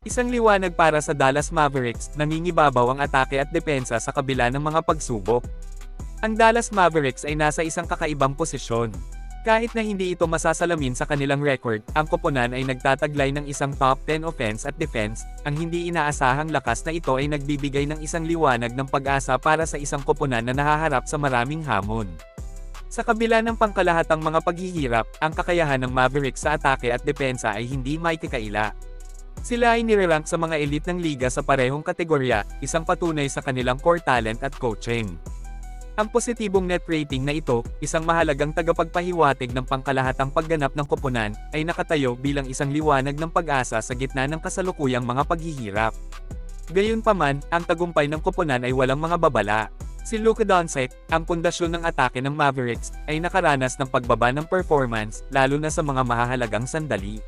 Isang liwanag para sa Dallas Mavericks, nangingibabaw ang atake at depensa sa kabila ng mga pagsubok. Ang Dallas Mavericks ay nasa isang kakaibang posisyon. Kahit na hindi ito masasalamin sa kanilang record, ang koponan ay nagtataglay ng isang top 10 offense at defense, ang hindi inaasahang lakas na ito ay nagbibigay ng isang liwanag ng pag-asa para sa isang koponan na nahaharap sa maraming hamon. Sa kabila ng pangkalahatang mga paghihirap, ang kakayahan ng Mavericks sa atake at depensa ay hindi may kakaila. Sila ay nirerank sa mga elite ng liga sa parehong kategorya, isang patunay sa kanilang core talent at coaching. Ang positibong net rating na ito, isang mahalagang tagapagpahiwatig ng pangkalahatang pagganap ng koponan, ay nakatayo bilang isang liwanag ng pag-asa sa gitna ng kasalukuyang mga paghihirap. Gayunpaman, ang tagumpay ng koponan ay walang mga babala. Si Luka Doncic, ang pundasyon ng atake ng Mavericks, ay nakaranas ng pagbaba ng performance, lalo na sa mga mahahalagang sandali.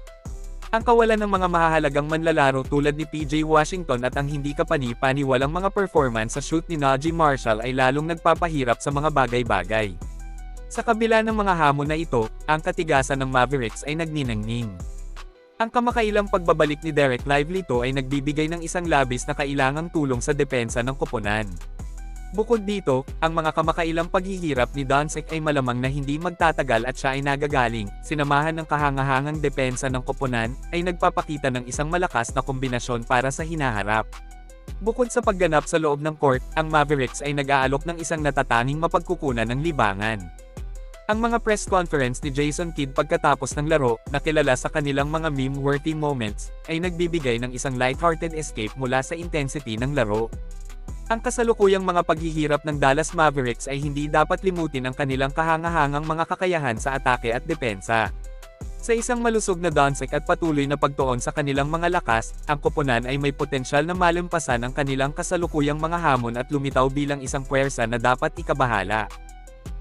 Ang kawalan ng mga mahahalagang manlalaro tulad ni PJ Washington at ang hindi kapani-paniwalang mga performance sa shoot ni Najee Marshall ay lalong nagpapahirap sa mga bagay-bagay. Sa kabila ng mga hamon na ito, ang katigasan ng Mavericks ay nagninangning. Ang kamakailang pagbabalik ni Derek Lively ay nagbibigay ng isang labis na kailangang tulong sa depensa ng koponan. Bukod dito, ang mga kamakailang paghihirap ni Doncic ay malamang na hindi magtatagal at siya ay nagagaling, sinamahan ng kahangahangang depensa ng koponan, ay nagpapakita ng isang malakas na kombinasyon para sa hinaharap. Bukod sa pagganap sa loob ng court, ang Mavericks ay nag-aalok ng isang natatanging mapagkukunan ng libangan. Ang mga press conference ni Jason Kidd pagkatapos ng laro, na kilala sa kanilang mga meme-worthy moments, ay nagbibigay ng isang lighthearted escape mula sa intensity ng laro. Ang kasalukuyang mga paghihirap ng Dallas Mavericks ay hindi dapat limutin ang kanilang kahangahangang mga kakayahan sa atake at depensa. Sa isang malusog na Doncic at patuloy na pagtuon sa kanilang mga lakas, ang koponan ay may potensyal na malampasan ang kanilang kasalukuyang mga hamon at lumitaw bilang isang puwersa na dapat ikabahala.